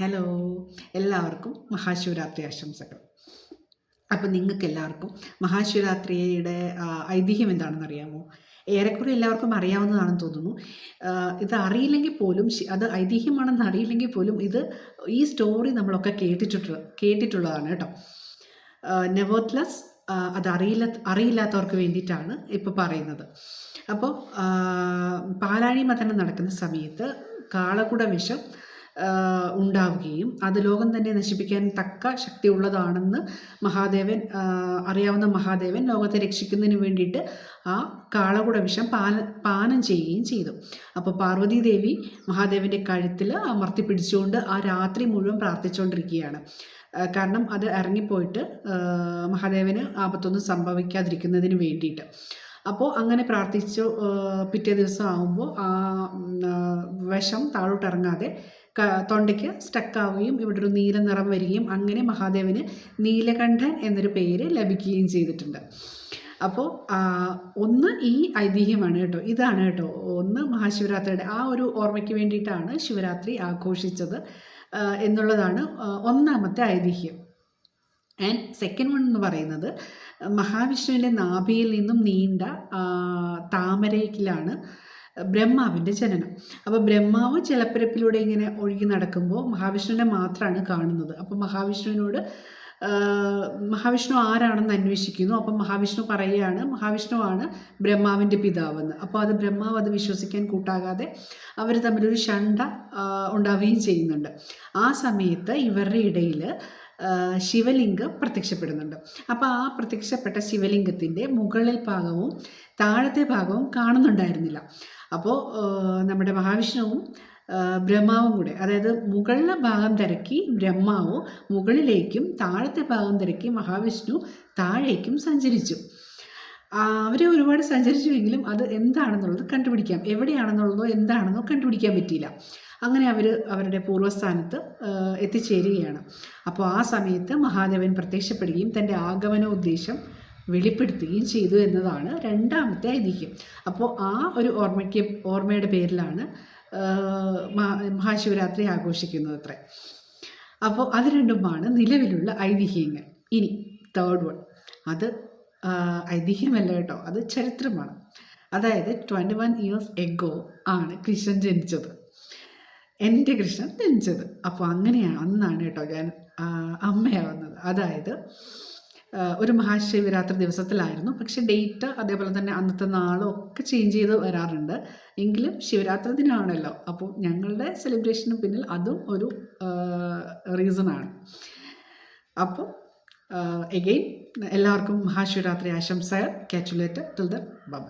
Hello എല്ലാവർക്കും മഹാശിവരാത്രി ആശംസകൾ. അപ്പം നിങ്ങൾക്ക് എല്ലാവർക്കും മഹാശിവരാത്രിയുടെ ഐതിഹ്യം എന്താണെന്ന് അറിയാമോ ഏറെക്കുറെ എല്ലാവർക്കും അറിയാവുന്നതാണെന്ന് തോന്നുന്നു. ഇത് അറിയില്ലെങ്കിൽ പോലും അത് ഐതിഹ്യമാണെന്ന് അറിയില്ലെങ്കിൽ പോലും ഇത് ഈ സ്റ്റോറി നമ്മളൊക്കെ കേട്ടിട്ടുള്ള കേട്ടിട്ടുള്ളതാണ് കേട്ടോ. നെവോത്ലസ് അത് അറിയില്ല അറിയില്ലാത്തവർക്ക് വേണ്ടിയിട്ടാണ് ഇപ്പോൾ പറയുന്നത്. അപ്പോൾ പാലാഴി മതനം നടക്കുന്ന സമയത്ത് കാളകുട വിഷം ഉണ്ടാവുകയും അത് ലോകം തന്നെ നശിപ്പിക്കാൻ തക്ക ശക്തിയുള്ളതാണെന്ന് മഹാദേവൻ അറിയാവുന്ന മഹാദേവൻ ലോകത്തെ രക്ഷിക്കുന്നതിന് വേണ്ടിയിട്ട് ആ കാളകുട വിഷം പാന ചെയ്യുകയും ചെയ്തു. അപ്പോൾ പാർവതി ദേവി മഹാദേവന്റെ കഴുത്തിൽ അമർത്തി പിടിച്ചുകൊണ്ട് ആ രാത്രി മുഴുവൻ പ്രാർത്ഥിച്ചുകൊണ്ടിരിക്കുകയാണ് കാരണം അത് ഇറങ്ങിപ്പോയിട്ട് മഹാദേവന് ആപത്തൊന്നും സംഭവിക്കാതിരിക്കുന്നതിന് വേണ്ടിയിട്ട്. അപ്പോൾ അങ്ങനെ പ്രാർത്ഥിച്ചു പിറ്റേ ദിവസം ആകുമ്പോൾ ആ വിഷം താഴോട്ട് ഇറങ്ങാതെ ക- തൊണ്ടയ്ക്ക് സ്റ്റക്കാവുകയും ഇവിടെ ഒരു നീല നിറം വരികയും അങ്ങനെ മഹാദേവന് നീലകണ്ഠൻ എന്നൊരു പേര് ലഭിക്കുകയും ചെയ്തിട്ടുണ്ട്. അപ്പോൾ ഒന്ന് ഈ ഐതിഹ്യമാണ് കേട്ടോ. ഇതാണ് കേട്ടോ. ഒന്ന് മഹാശിവരാത്രിയുടെ ആ ഒരു ഓർമ്മയ്ക്ക് വേണ്ടിയിട്ടാണ് ശിവരാത്രി ആഘോഷിച്ചത് എന്നുള്ളതാണ് ഒന്നാമത്തെ ഐതിഹ്യം. ആൻഡ് സെക്കൻഡ് വൺ എന്ന് പറയുന്നത് മഹാവിഷ്ണുവിന്റെ നാഭിയിൽ നിന്നും നീണ്ട താമരയിലാണ് ബ്രഹ്മാവിന്റെ ജനനം. അപ്പോൾ ബ്രഹ്മാവ് ജലപ്പരപ്പിലൂടെ ഇങ്ങനെ ഒഴുകി നടക്കുമ്പോൾ മഹാവിഷ്ണുവിനെ മാത്രമാണ് കാണുന്നത്. അപ്പോൾ മഹാവിഷ്ണുവിനോട് മഹാവിഷ്ണു ആരാണെന്ന് അന്വേഷിക്കുന്നു. അപ്പം മഹാവിഷ്ണു പറയുകയാണ് മഹാവിഷ്ണുവാണ് ബ്രഹ്മാവിന്റെ പിതാവെന്ന്. അപ്പോൾ അത് ബ്രഹ്മാവ് അത് വിശ്വസിക്കാൻ കൂട്ടാകാതെ അവർ തമ്മിലൊരു ഷണ്ട ഉണ്ടാവുകയും ചെയ്യുന്നുണ്ട്. ആ സമയത്ത് ഇവരുടെ ഇടയിൽ ശിവലിംഗം പ്രത്യക്ഷപ്പെടുന്നുണ്ട്. അപ്പോൾ ആ പ്രത്യക്ഷപ്പെട്ട ശിവലിംഗത്തിന്റെ മുകളിൽ ഭാഗവും താഴത്തെ ഭാഗവും കാണുന്നുണ്ടായിരുന്നില്ല. അപ്പോൾ നമ്മുടെ മഹാവിഷ്ണുവും ബ്രഹ്മാവും കൂടെ അതായത് മുകളിലെ ഭാഗം തിരക്കി ബ്രഹ്മാവ് മുകളിലേക്കും താഴത്തെ ഭാഗം തിരക്കി മഹാവിഷ്ണു താഴേക്കും സഞ്ചരിച്ചു. അവർ ഒരുപാട് സഞ്ചരിച്ചുവെങ്കിലും അത് എന്താണെന്നുള്ളത് കണ്ടുപിടിക്കാം. എവിടെയാണെന്നുള്ളതോ എന്താണെന്നോ കണ്ടുപിടിക്കാൻ പറ്റിയില്ല. അങ്ങനെ അവർ അവരുടെ പൂർവസ്ഥാനത്ത് എത്തിച്ചേരുകയാണ്. അപ്പോൾ ആ സമയത്ത് മഹാദേവൻ പ്രത്യക്ഷപ്പെടുകയും തന്റെ ആഗമന ഉദ്ദേശം വെളിപ്പെടുത്തുകയും ചെയ്തു എന്നതാണ് രണ്ടാമത്തെ ഐതിഹ്യം. അപ്പോൾ ആ ഒരു ഓർമ്മയ്ക്ക് ഓർമ്മയുടെ പേരിലാണ് മഹാശിവരാത്രി ആഘോഷിക്കുന്നത് അത്രേ അപ്പോൾ അത് രണ്ടുമാണ് നിലവിലുള്ള ഐതിഹ്യങ്ങൾ. ഇനി തേർഡ് വൺ അത് ഐതിഹ്യമല്ല കേട്ടോ. അത് ചരിത്രമാണ്. അതായത് ട്വന്റി വൺ ഇയേഴ്സ് എഗോ ആണ് കൃഷ്ണൻ ജനിച്ചത്. എന്റെ കൃഷ്ണൻ ജനിച്ചത്. അപ്പോൾ അങ്ങനെയാണ് അന്നാണ് കേട്ടോ ഞാൻ അമ്മയാവുന്നത്. അതായത് ഒരു മഹാശിവരാത്രി ദിവസത്തിലായിരുന്നു. പക്ഷെ ഡേറ്റ് അതേപോലെ തന്നെ അന്നത്തെ നാളും ഒക്കെ ചേഞ്ച് ചെയ്ത് വരാറുണ്ട്. എങ്കിലും ശിവരാത്രി ദിനമാണല്ലോ അപ്പോൾ ഞങ്ങളുടെ സെലിബ്രേഷന് പിന്നിൽ അതും ഒരു റീസണാണ് അപ്പോൾ എഗെയിൻ എല്ലാവർക്കും മഹാശിവരാത്രി ആശംസകൾ. കാച്ചുലേറ്റ് ടിൽ ദ ബൈ